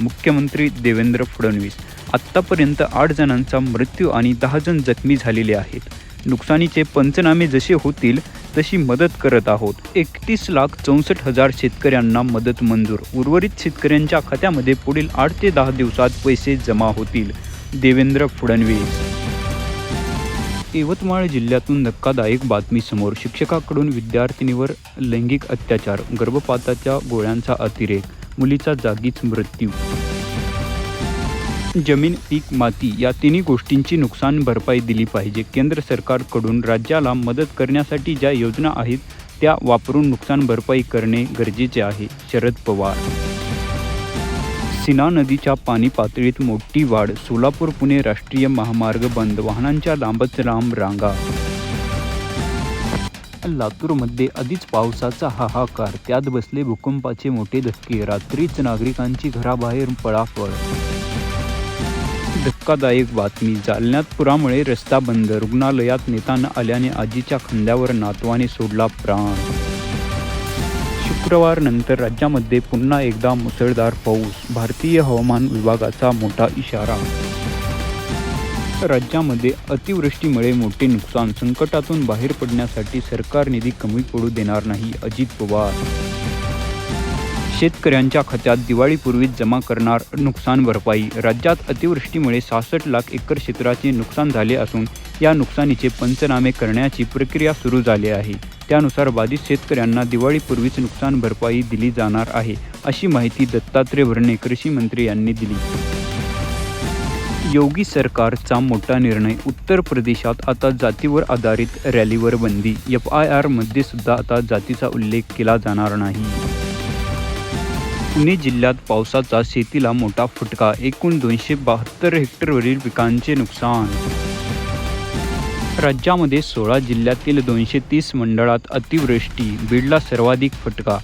मुख्यमंत्री देवेंद्र फडणवीस. आत्तापर्यंत आठ जणांचा मृत्यू आणि दहा जण जखमी झालेले आहेत. नुकसानीचे पंचनामे जसे होतील तशी मदत करत आहोत. एकतीस लाख चौसष्ट हजार शेतकऱ्यांना मदत मंजूर. उर्वरित शेतकऱ्यांच्या खात्यामध्ये पुढील आठ ते दहा दिवसात पैसे जमा होतील. देवेंद्र फडणवीस. यवतमाळ जिल्ह्यातून धक्कादायक बातमी समोर. शिक्षकाकडून विद्यार्थिनीवर लैंगिक अत्याचार गर्भपाताच्या गोळ्यांचा अतिरेक मुलीचा जागीच मृत्यू. जमीन पीक माती या तिन्ही गोष्टींची नुकसान भरपाई दिली पाहिजे. केंद्र सरकारकडून राज्याला मदत करण्यासाठी ज्या योजना आहेत त्या वापरून नुकसान भरपाई करणे गरजेचे आहे. शरद पवार. सिना नदीच्या पाणी पातळीत मोठी वाढ सोलापूर पुणे राष्ट्रीय महामार्ग बंद वाहनांच्या लांबच लांब रांगा लातूरमध्ये आधीच पावसाचा हाहाकार. त्यात बसले भूकंपाचे मोठे धक्के. रात्रीच नागरिकांची घराबाहेर पळापळ. धक्कादायक बातमी. जालन्यात पुरामुळे रस्ता बंद. रुग्णालयात नेताना आल्याने आजीच्या खांद्यावर नातवाने सोडला प्राण. शुक्रवारनंतर राज्यामध्ये पुन्हा एकदा मुसळधार पाऊस. भारतीय हवामान विभागाचा मोठा इशारा. राज्यामध्ये अतिवृष्टीमुळे मोठे नुकसान संकटातून बाहेर पडण्यासाठी सरकार निधी कमी पडू देणार नाही अजित पवार. शेतकऱ्यांच्या खात्यात दिवाळीपूर्वीच जमा करणार नुकसान भरपाई. राज्यात अतिवृष्टीमुळे सहासष्ट लाख एकर क्षेत्राचे नुकसान झाले असून या नुकसानीचे पंचनामे करण्याची प्रक्रिया सुरू झाली आहे. त्यानुसार बाधित शेतकऱ्यांना दिवाळीपूर्वीच नुकसान भरपाई दिली जाणार आहे अशी माहिती दत्तात्रय भरणे कृषी मंत्री यांनी दिली. योगी सरकारचा मोठा निर्णय. उत्तर प्रदेशात आता जातीवर आधारित रॅलीवर बंदी. एफ आय आरमध्ये सुद्धा आता जातीचा उल्लेख केला जाणार नाही. पुणे जिल्ह्यात पावसाचा शेतीला मोठा फटका. एकूण दोनशे बहात्तर हेक्टरवरील पिकांचे नुकसान. राज्यामध्ये सोळा जिल्ह्यातील दोनशे तीस मंडळात अतिवृष्टी. बीडला सर्वाधिक फटका.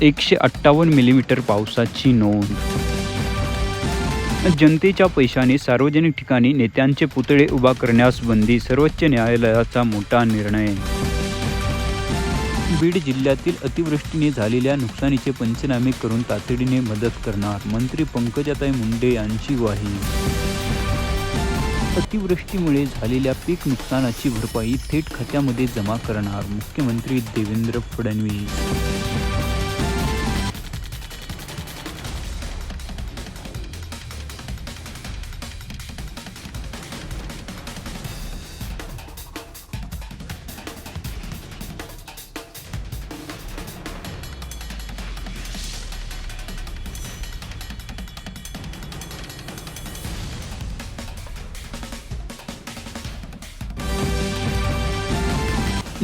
एकशे अठ्ठावन्न मिलीमीटर पावसाची नोंद. जनतेच्या पैशाने सार्वजनिक ठिकाणी नेत्यांचे पुतळे उभा करण्यास बंदी सर्वोच्च न्यायालयाचा मोठा निर्णय. बीड जिल्ह्यातील अतिवृष्टीने झालेल्या नुकसानीचे पंचनामे करून तातडीने मदत करणार मंत्री पंकजाताई मुंडे यांची ग्वाही. अतिवृष्टीमुळे झालेल्या पीक नुकसानाची भरपाई थेट खात्यामध्ये जमा करणार मुख्यमंत्री देवेंद्र फडणवीस.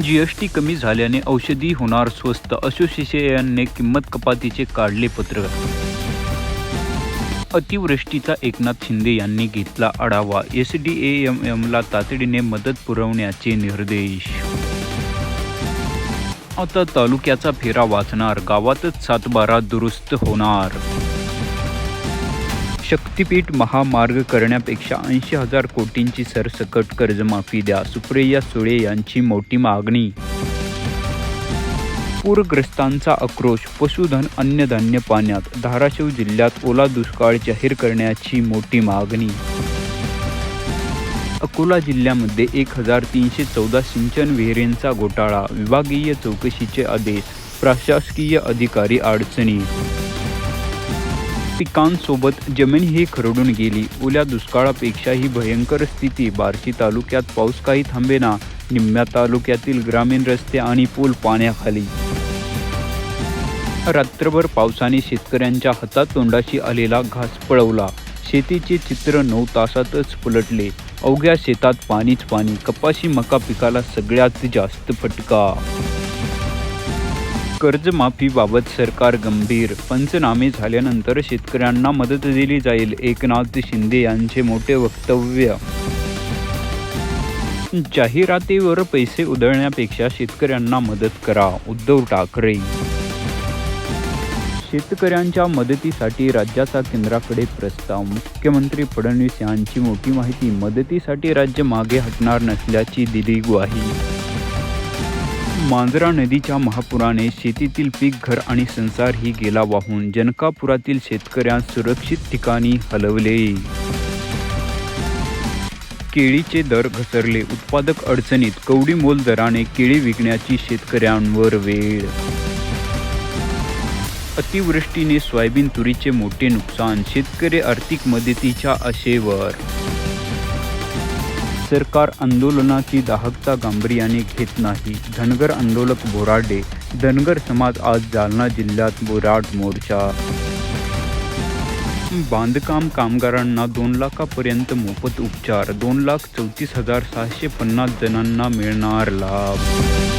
जीएसटी कमी झाल्याने औषधी होणार स्वस्त. असोसिएशनने किंमत कपातीचे काढले पत्र. अतिवृष्टीचा एकनाथ शिंदे यांनी घेतला आढावा. एस डी एम एमला तातडीने मदत पुरवण्याचे निर्देश. आता तालुक्याचा फेरा वाचणार. गावातच सातबारा दुरुस्त होणार. शक्तीपीठ महामार्ग करण्यापेक्षा ऐंशी हजार कोटींची सरसकट कर्जमाफी द्या सुप्रिया सुळे यांची मोठी मागणी. पूरग्रस्तांचा आक्रोश पशुधन अन्नधान्य पाण्यात धाराशिव जिल्ह्यात ओला दुष्काळ जाहीर करण्याची मोठी मागणी. अकोला जिल्ह्यामध्ये एक हजार तीनशे चौदा सिंचन विहिरींचा घोटाळा विभागीय चौकशीचे आदेश प्रशासकीय अधिकारी अडचणी पिकांसोबत जमीनही खरडून गेली. ओल्या दुष्काळापेक्षाही भयंकर स्थिती. बार्शी तालुक्यात पाऊस काही थांबेना. निम्म्या तालुक्यातील ग्रामीण रस्ते आणि पूल पाण्याखाली. रात्रभर पावसाने शेतकऱ्यांच्या हातात तोंडाशी आलेला घास पळवला. शेतीचे चित्र नऊ तासातच पलटले अवघ्या शेतात पाणीच पाणी. कपाशी मका पिकाला सगळ्यात जास्त फटका कर्जमाफीबाबत सरकार गंभीर. पंचनामे झाल्यानंतर शेतकऱ्यांना मदत दिली जाईल एकनाथ शिंदे यांचे मोठे वक्तव्य. जाहिरातीवर पैसे उधळण्यापेक्षा शेतकऱ्यांना मदत करा उद्धव ठाकरे. शेतकऱ्यांच्या मदतीसाठी राज्याचा केंद्राकडे प्रस्ताव. मुख्यमंत्री फडणवीस यांची मोठी माहिती मदतीसाठी राज्य मागे हटणार नसल्याची दिली ग्वाही. मांजरा नदीच्या महापुराने शेतीतील पीक घर आणि संसारही गेला वाहून जनकापुरातील शेतकऱ्यांस सुरक्षित ठिकाणी हलवले. केळीचे दर घसरले. उत्पादक अडचणीत कवडी मोल दराने केळी विकण्याची शेतकऱ्यांवर वेळ. अतिवृष्टीने सोयाबीन तुरीचे मोठे नुकसान शेतकरी आर्थिक मदतीच्या आशेवर. सरकार आंदोलनाची दाहकता गांभीर्याने घेत नाही. धनगर आंदोलक बोराडे धनगर समाज आज जालना जिल्ह्यात बोराड मोर्चा. बांधकाम कामगारांना दोन लाखापर्यंत मोफत उपचार दोन लाख चौतीस हजार सहाशे पन्नास जणांना मिळणार लाभ.